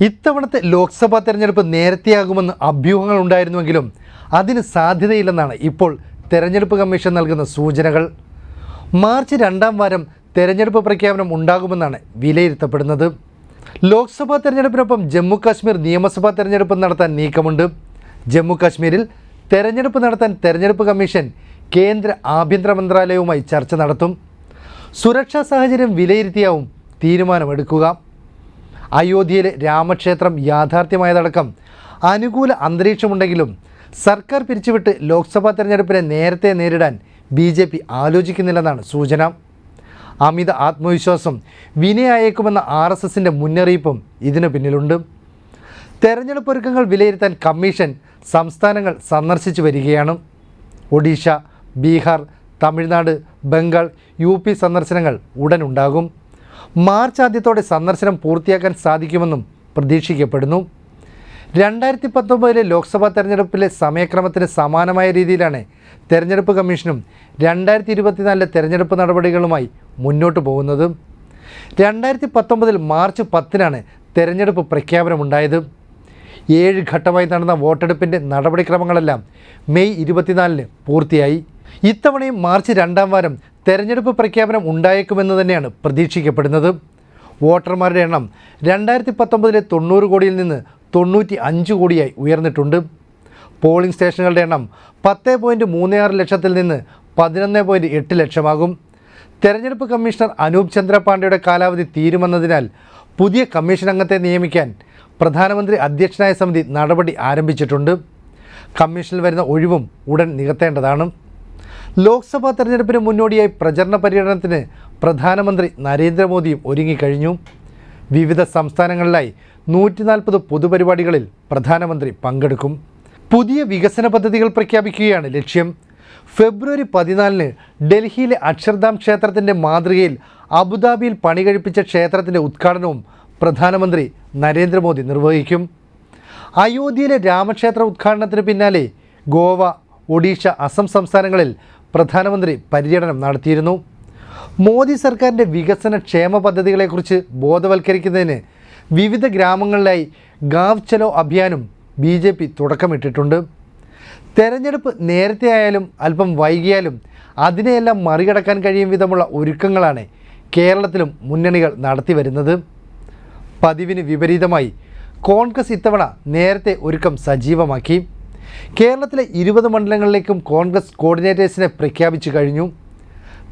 ഇത്തവണത്തെ ലോക്സഭാ തെരഞ്ഞെടുപ്പ് നേരത്തെയാകുമെന്ന് അഭ്യൂഹങ്ങൾ ഉണ്ടായിരുന്നുവെങ്കിലും അതിന് സാധ്യതയില്ലെന്നാണ് ഇപ്പോൾ തെരഞ്ഞെടുപ്പ് കമ്മീഷൻ നൽകുന്ന സൂചനകൾ. മാർച്ച് രണ്ടാം വാരം തെരഞ്ഞെടുപ്പ് പ്രഖ്യാപനം ഉണ്ടാകുമെന്നാണ് വിലയിരുത്തപ്പെടുന്നത്. ലോക്സഭാ തെരഞ്ഞെടുപ്പിനൊപ്പം ജമ്മു കാശ്മീർ നിയമസഭാ തെരഞ്ഞെടുപ്പ് നടത്താൻ നീക്കമുണ്ട്. ജമ്മു കാശ്മീരിൽ തെരഞ്ഞെടുപ്പ് നടത്താൻ തെരഞ്ഞെടുപ്പ് കമ്മീഷൻ കേന്ദ്ര ആഭ്യന്തര മന്ത്രാലയവുമായി ചർച്ച നടത്തും. സുരക്ഷാ സാഹചര്യം വിലയിരുത്തിയാവും തീരുമാനമെടുക്കുക. അയോധ്യയിലെ രാമക്ഷേത്രം യാഥാർത്ഥ്യമായതടക്കം അനുകൂല അന്തരീക്ഷമുണ്ടെങ്കിലും സർക്കാർ പിരിച്ചുവിട്ട് ലോക്സഭാ തെരഞ്ഞെടുപ്പിനെ നേരത്തെ നേരിടാൻ ബി ജെ പി ആലോചിക്കുന്നില്ലെന്നാണ് സൂചന. അമിത ആത്മവിശ്വാസം വിനയായേക്കുമെന്ന ആർ എസ് എസിന്റെ മുന്നറിയിപ്പും ഇതിനു പിന്നിലുണ്ട്. തെരഞ്ഞെടുപ്പ് ഒരുക്കങ്ങൾ വിലയിരുത്താൻ കമ്മീഷൻ സംസ്ഥാനങ്ങൾ സന്ദർശിച്ചു വരികയാണ്. ഒഡീഷ ബീഹാർ തമിഴ്നാട് ബംഗാൾ യു പി ഉടൻ ഉടനുണ്ടാകും മാർച്ച് ആദ്യത്തോടെ സന്ദർശനം പൂർത്തിയാക്കാൻ സാധിക്കുമെന്നും പ്രതീക്ഷിക്കപ്പെടുന്നു. രണ്ടായിരത്തി പത്തൊമ്പതിലെ ലോക്സഭാ തെരഞ്ഞെടുപ്പിലെ സമയക്രമത്തിന് സമാനമായ രീതിയിലാണ് തെരഞ്ഞെടുപ്പ് കമ്മീഷനും രണ്ടായിരത്തി ഇരുപത്തിനാലിലെ തെരഞ്ഞെടുപ്പ് നടപടികളുമായി മുന്നോട്ട് പോകുന്നത്. രണ്ടായിരത്തി പത്തൊമ്പതിൽ മാർച്ച് പത്തിനാണ് തെരഞ്ഞെടുപ്പ് പ്രഖ്യാപനമുണ്ടായത്. ഏഴ് ഘട്ടമായി നടന്ന വോട്ടെടുപ്പിന്റെ നടപടിക്രമങ്ങളെല്ലാം മെയ് ഇരുപത്തിനാലിന് പൂർത്തിയായി. ഇത്തവണയും മാർച്ച് രണ്ടാം വാരം തെരഞ്ഞെടുപ്പ് പ്രഖ്യാപനം ഉണ്ടായേക്കുമെന്ന് തന്നെയാണ് പ്രതീക്ഷിക്കപ്പെടുന്നത്. വോട്ടർമാരുടെ എണ്ണം രണ്ടായിരത്തി പത്തൊമ്പതിലെ തൊണ്ണൂറ് കോടിയിൽ നിന്ന് തൊണ്ണൂറ്റി അഞ്ച് കോടിയായി ഉയർന്നിട്ടുണ്ട്. പോളിംഗ് സ്റ്റേഷനുകളുടെ എണ്ണം പത്ത് പോയിന്റ് മൂന്ന് ആറ് ലക്ഷത്തിൽ നിന്ന് പതിനൊന്ന് പോയിന്റ് എട്ട് ലക്ഷമാകും. തെരഞ്ഞെടുപ്പ് കമ്മീഷണർ അനൂപ് ചന്ദ്ര പാണ്ഡെയുടെ കാലാവധി തീരുമെന്നതിനാൽ പുതിയ കമ്മീഷൻ അംഗത്തെ നിയമിക്കാൻ പ്രധാനമന്ത്രി അധ്യക്ഷനായ സമിതി നടപടി ആരംഭിച്ചിട്ടുണ്ട്. കമ്മീഷനിൽ വരുന്ന ഒഴിവും ഉടൻ നികത്തേണ്ടതാണ്. ലോക്സഭാ തെരഞ്ഞെടുപ്പിന് മുന്നോടിയായി പ്രചരണ പര്യടനത്തിന് പ്രധാനമന്ത്രി നരേന്ദ്രമോദിയും ഒരുങ്ങിക്കഴിഞ്ഞു. വിവിധ സംസ്ഥാനങ്ങളിലായി നൂറ്റി നാൽപ്പത് പൊതുപരിപാടികളിൽ പ്രധാനമന്ത്രി പങ്കെടുക്കും. പുതിയ വികസന പദ്ധതികൾ പ്രഖ്യാപിക്കുകയാണ് ലക്ഷ്യം. ഫെബ്രുവരി പതിനാലിന് ഡൽഹിയിലെ അക്ഷർധാം ക്ഷേത്രത്തിന്റെ മാതൃകയിൽ അബുദാബിയിൽ പണി കഴിപ്പിച്ച ക്ഷേത്രത്തിന്റെ ഉദ്ഘാടനവും പ്രധാനമന്ത്രി നരേന്ദ്രമോദി നിർവഹിക്കും. അയോധ്യയിലെ രാമക്ഷേത്ര ഉദ്ഘാടനത്തിന് പിന്നാലെ ഗോവ ഒഡീഷ അസം സംസ്ഥാനങ്ങളിൽ പ്രധാനമന്ത്രി പര്യടനം നടത്തിയിരുന്നു. മോദി സർക്കാരിന്റെ വികസന ക്ഷേമ പദ്ധതികളെക്കുറിച്ച് ബോധവൽക്കരിക്കുന്നതിന് വിവിധ ഗ്രാമങ്ങളിലായി ഗാവ് ചലോ അഭിയാനും ബി ജെ പി തുടക്കമിട്ടിട്ടുണ്ട്. തെരഞ്ഞെടുപ്പ് നേരത്തെ ആയാലും അല്പം വൈകിയാലും അതിനെയെല്ലാം മറികടക്കാൻ കഴിയും വിധമുള്ള ഒരുക്കങ്ങളാണ് കേരളത്തിലും മുന്നണികൾ നടത്തി വരുന്നത് പതിവിന് വിപരീതമായി കോൺഗ്രസ് ഇത്തവണ നേരത്തെ ഒരുക്കം സജീവമാക്കി. കേരളത്തിലെ ഇരുപത് മണ്ഡലങ്ങളിലേക്കും കോൺഗ്രസ് കോർഡിനേറ്റേഴ്സിനെ പ്രഖ്യാപിച്ചു കഴിഞ്ഞു.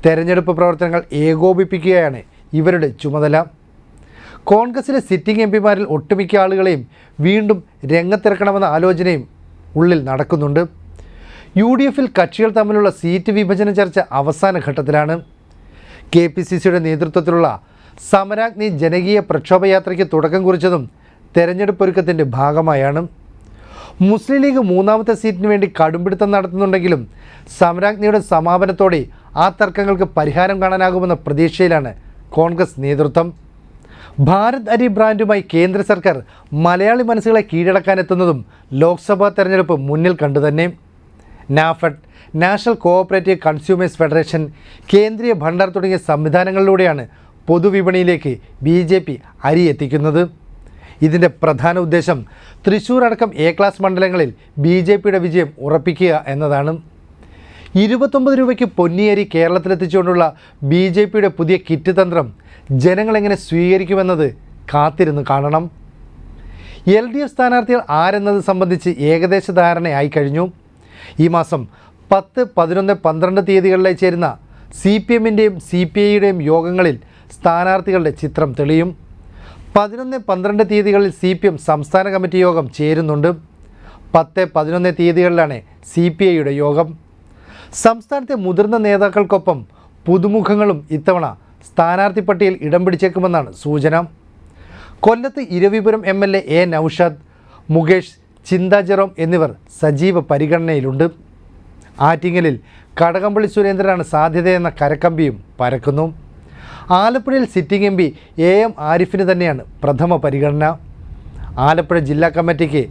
തെരഞ്ഞെടുപ്പ് പ്രവർത്തനങ്ങൾ ഏകോപിപ്പിക്കുകയാണ് ഇവരുടെ ചുമതല. കോൺഗ്രസിലെ സിറ്റിംഗ് എം പിമാരിൽ ഒട്ടുമിക്ക ആളുകളെയും വീണ്ടും രംഗത്തിറക്കണമെന്ന ആലോചനയും ഉള്ളിൽ നടക്കുന്നുണ്ട്. യു ഡി എഫിൽ കക്ഷികൾ തമ്മിലുള്ള സീറ്റ് വിഭജന ചർച്ച അവസാന ഘട്ടത്തിലാണ്. കെ പി സി സിയുടെ നേതൃത്വത്തിലുള്ള സമരാഗ്നി ജനകീയ പ്രക്ഷോഭയാത്രയ്ക്ക് തുടക്കം കുറിച്ചതും തെരഞ്ഞെടുപ്പ് ഒരുക്കത്തിന്റെ ഭാഗമായാണ്. മുസ്ലിം ലീഗ് മൂന്നാമത്തെ സീറ്റിന് വേണ്ടി കടുംപിടുത്തം നടത്തുന്നുണ്ടെങ്കിലും സമരാജ്ഞിയുടെ സമാപനത്തോടെ ആ തർക്കങ്ങൾക്ക് പരിഹാരം കാണാനാകുമെന്ന പ്രതീക്ഷയിലാണ് കോൺഗ്രസ് നേതൃത്വം. ഭാരത് അരി ബ്രാൻഡുമായി കേന്ദ്ര സർക്കാർ മലയാളി മനസ്സുകളെ കീഴടക്കാനെത്തുന്നതും ലോക്സഭാ തെരഞ്ഞെടുപ്പ് മുന്നിൽ കണ്ടു തന്നെ. NAFED National Cooperative Consumers Federation Kendriya Bhandar തുടങ്ങിയ സംവിധാനങ്ങളിലൂടെയാണ് പൊതുവിപണിയിലേക്ക് ബി ജെ പി അരി എത്തിക്കുന്നത്. ഇതിന്റെ പ്രധാന ഉദ്ദേശം തൃശൂർ അടക്കം എ ക്ലാസ് മണ്ഡലങ്ങളിൽ ബി ജെ പിയുടെ വിജയം ഉറപ്പിക്കുക എന്നതാണ്. ഇരുപത്തൊമ്പത് രൂപയ്ക്ക് പൊന്നിയേരി കേരളത്തിലെത്തിച്ചുകൊണ്ടുള്ള ബി ജെ പിയുടെ പുതിയ കിറ്റ് തന്ത്രം ജനങ്ങളെങ്ങനെ സ്വീകരിക്കുമെന്നത് കാത്തിരുന്ന് കാണണം. എൽ ഡി എഫ് സ്ഥാനാർത്ഥികൾ ആരെന്നത് സംബന്ധിച്ച് ഏകദേശ ധാരണയായി കഴിഞ്ഞു. ഈ മാസം പത്ത് പതിനൊന്ന് പന്ത്രണ്ട് തീയതികളിലായി ചേരുന്ന സി പി എമ്മിന്റെയും സി പി ഐയുടെയും യോഗങ്ങളിൽ സ്ഥാനാർത്ഥികളുടെ ചിത്രം തെളിയും. പതിനൊന്ന് പന്ത്രണ്ട് തീയതികളിൽ സി പി എം സംസ്ഥാന കമ്മിറ്റി യോഗം ചേരുന്നുണ്ട്. പത്ത് പതിനൊന്ന് തീയതികളിലാണ് സി പി ഐയുടെ യോഗം. സംസ്ഥാനത്തെ മുതിർന്ന നേതാക്കൾക്കൊപ്പം പുതുമുഖങ്ങളും ഇത്തവണ സ്ഥാനാർത്ഥി പട്ടികയിൽ ഇടം പിടിച്ചേക്കുമെന്നാണ് സൂചന. കൊല്ലത്ത് Eravipuram M L A A Naushad Mukesh Chintha Jerome എന്നിവർ സജീവ പരിഗണനയിലുണ്ട്. ആറ്റിങ്ങലിൽ കടകംപള്ളി സുരേന്ദ്രനാണ് സാധ്യതയെന്ന കരക്കമ്പിയും പരക്കുന്നു. ആലപ്പുഴയിൽ sitting M P A M ആരിഫിന് തന്നെയാണ് പ്രഥമ പരിഗണന. ആലപ്പുഴ ജില്ലാ കമ്മിറ്റിക്ക്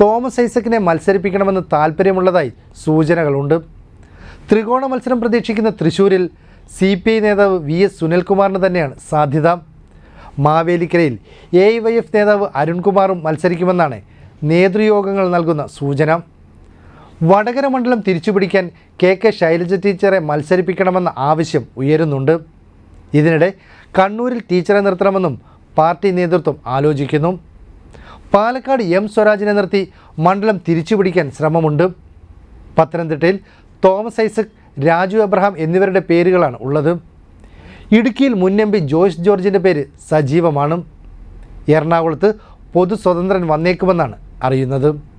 തോമസ് ഐസക്കിനെ മത്സരിപ്പിക്കണമെന്ന് താല്പര്യമുള്ളതായി സൂചനകളുണ്ട്. ത്രികോണ മത്സരം പ്രതീക്ഷിക്കുന്ന തൃശൂരിൽ സി പി ഐ നേതാവ് വി എസ് സുനിൽകുമാറിന് തന്നെയാണ് സാധ്യത. മാവേലിക്കരയിൽ എ വൈ എഫ് നേതാവ് അരുൺകുമാറും മത്സരിക്കുമെന്നാണ് നേതൃയോഗങ്ങൾ നൽകുന്ന സൂചന. വടകര മണ്ഡലം തിരിച്ചുപിടിക്കാൻ കെ കെ ശൈലജ ടീച്ചറെ മത്സരിപ്പിക്കണമെന്ന ആവശ്യം ഉയരുന്നുണ്ട്. ഇതിനിടെ കണ്ണൂരിൽ ടീച്ചറെ നിർത്തണമെന്നും പാർട്ടി നേതൃത്വം ആലോചിക്കുന്നു. പാലക്കാട് എം സ്വരാജിനെ നിർത്തി മണ്ഡലം തിരിച്ചുപിടിക്കാൻ ശ്രമമുണ്ട്. പത്തനംതിട്ടയിൽ തോമസ് ഐസക് രാജു എബ്രഹാം എന്നിവരുടെ പേരുകളാണ് ഉള്ളത്. ഇടുക്കിയിൽ മുൻ എം പി ജോയ്സ് ജോർജിന്റെ പേര് സജീവമാണ്. എറണാകുളത്ത് പൊതു സ്വതന്ത്രൻ വന്നേക്കുമെന്നാണ് അറിയുന്നത്.